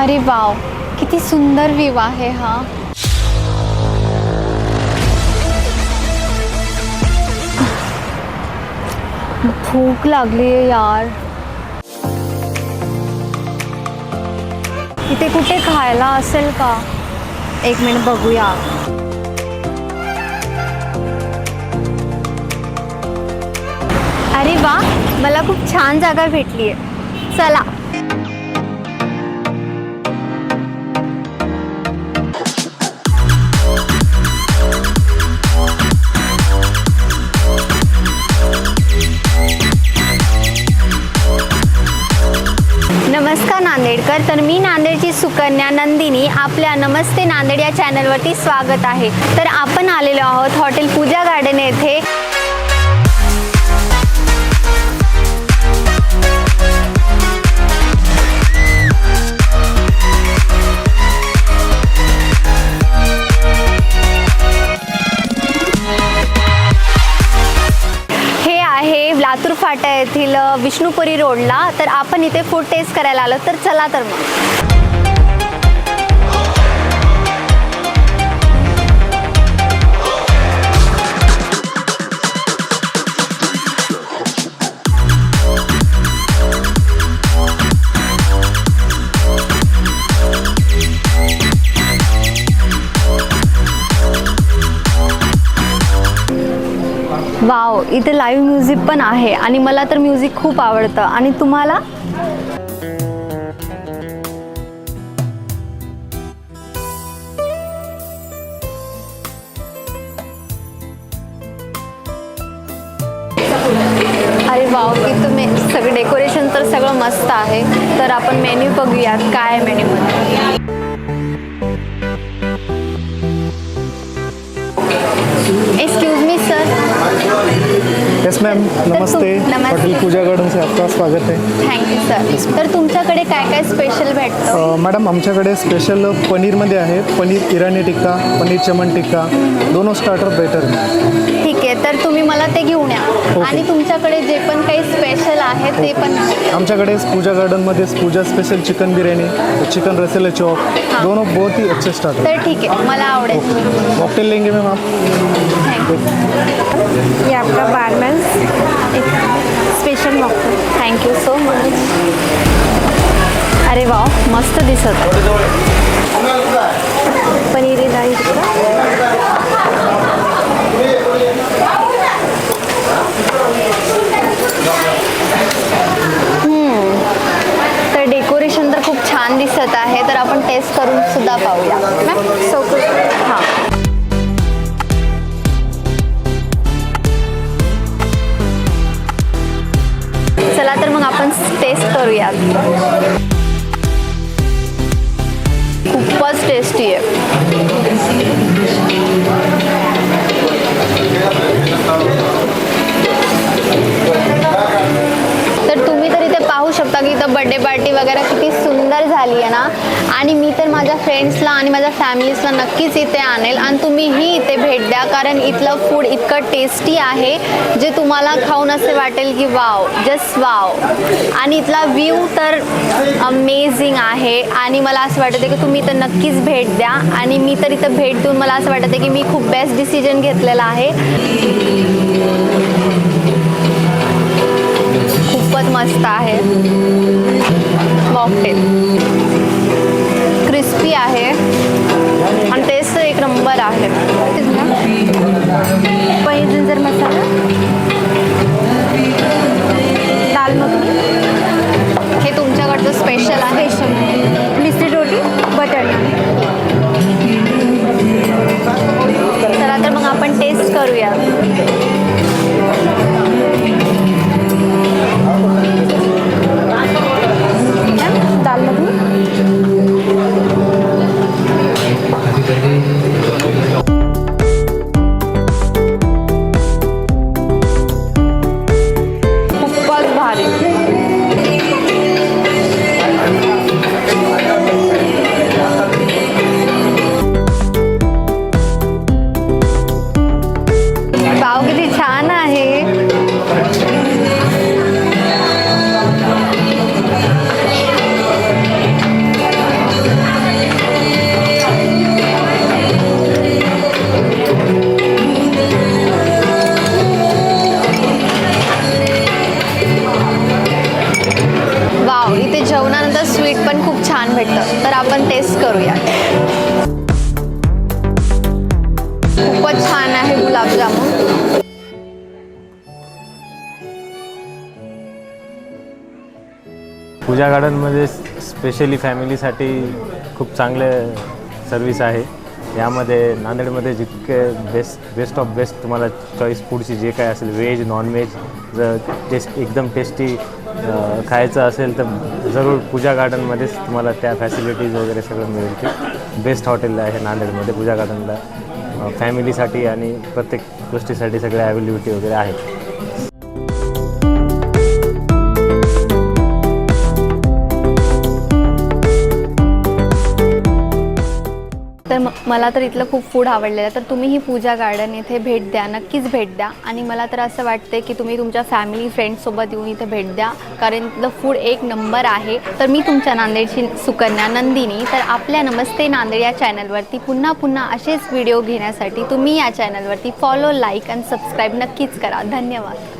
अरे वाव किती सुंदर व्ह्यू आहे हा. भूक लागली आहे यार. इथे कुठे खायला असेल का? एक मिनिट बघूया. अरे वा मला खूप छान जागा भेटली आहे चला. तर मी नांदेडची सुकन्या नंदिनी आपल्या नमस्ते नांदेड या चॅनलवरती स्वागत आहे. तर आपण आलेलो आहोत हॉटेल पूजा गार्डन येथे. लातूर फाटा येथील विष्णुपुरी रोडला तर आपण इथे फूड टेस्ट करायला आलो तर चला तर मग. वाव इथे लाईव्ह म्युझिक पण आहे आणि मला तर म्युझिक खूप आवडतं. आणि तुम्हाला? अरे वाव की तुम्ही सगळं डेकोरेशन तर सगळं मस्त आहे. तर आपण मेन्यू बघूयात काय आहे मेन्यूमध्ये एक्सक्यूज यस मैम नमस्ते. होटल पूजा गार्डन से आपका स्वागत है. थँक्यू सर तर तुमच्याकडे काय काय स्पेशल भेटतं? मॅडम आमच्याकडे स्पेशल पनीरमध्ये आहे. पनीर इराणी टिक्का पनीर चमन टिक्का. दोनों स्टार्टर बेटर आहे ठीक आहे. तर तुम्ही मला ते घेऊन या. आणि तुमच्याकडे जे पण काही स्पेशल आहे ते पण आमच्याकडे पूजा गार्डनमध्ये Pooja special chicken biryani chicken Rasela chop दोनों बहुत ही अच्छे स्टार्टर तर ठीक आहे मला आवडेल. मॉकटेल लेंगे मैम आप थँक्यू ये आपका बारमेल्स special mocktail thank you so much अरे वा मस्त दिसत. पनीर टिक्का तर डेकोरेशन तर खूप छान दिसत आहे तर आपण टेस्ट करून सुद्धा पाहूया. सो हां. चला तर मग आपण टेस्ट करूया. खूपच टेस्टी आहे. आणि मी तर माझ्या फ्रेंड्सला आणि माझ्या फॅमिलीजला नक्कीच इथे आणेल. आणि तुम्हीही इथे भेट द्या कारण इथलं फूड इतकं टेस्टी आहे जे तुम्हाला खाऊन असे वाटेल की वाव जस्ट वाव आणि इथला व्ह्यू तर अमेझिंग आहे. आणि मला असं वाटतं की तुम्ही इथं नक्कीच भेट द्या. आणि मी तर इथं भेट देऊन मला असं वाटतं की मी खूप बेस्ट डिसिजन घेतलेला आहे. खूपच मस्त आहे. मॉकटेल आहे. आणि टेस्ट एक नंबर आहे. पनीर जिंजर मसाला. दाल मखनी. हे तुमच्याकडचं स्पेशल आहे स्पेशल मिस्त्री रोटी बटर चला तर मग आपण टेस्ट करूया. छान भेटतं. तर आपण टेस्ट करूया. खूपच छान आहे गुलाबजामुन. पूजा गार्डनमध्ये स्पेशली फॅमिलीसाठी खूप चांगले सर्विस आहे. यामध्ये नांदेडमध्ये जितके बेस्ट बेस्ट ऑफ बेस्ट तुम्हाला चॉईस फूडची जे काय असेल व्हेज नॉनव्हेज टेस्ट एकदम टेस्टी खायचं असेल तर जरूर पूजा गार्डनमध्येच तुम्हाला त्या फॅसिलिटीज वगैरे सगळं मिळेल की बेस्ट हॉटेल आहे नांदेडमध्ये पूजा गार्डनला फॅमिलीसाठी आणि प्रत्येक गोष्टीसाठी सगळ्या अवेलेबिलिटी वगैरे आहे तर मला तर इथलं खूप फूड आवडलेलं आहे. तर तुम्हीही पूजा गार्डन इथे भेट द्या. नक्कीच भेट द्या. आणि मला तर असं वाटते की तुम्ही तुमच्या फॅमिली फ्रेंड्ससोबत येऊन इथे भेट द्या. कारण इथलं फूड एक नंबर आहे. तर मी तुमच्या नांदेडची सुकन्या नंदिनी. तर आपल्या नमस्ते नांदेड या चॅनलवरती पुन्हा पुन्हा असेच व्हिडिओ घेण्यासाठी तुम्ही या चॅनलवरती फॉलो लाईक आणि सबस्क्राईब नक्कीच करा. धन्यवाद.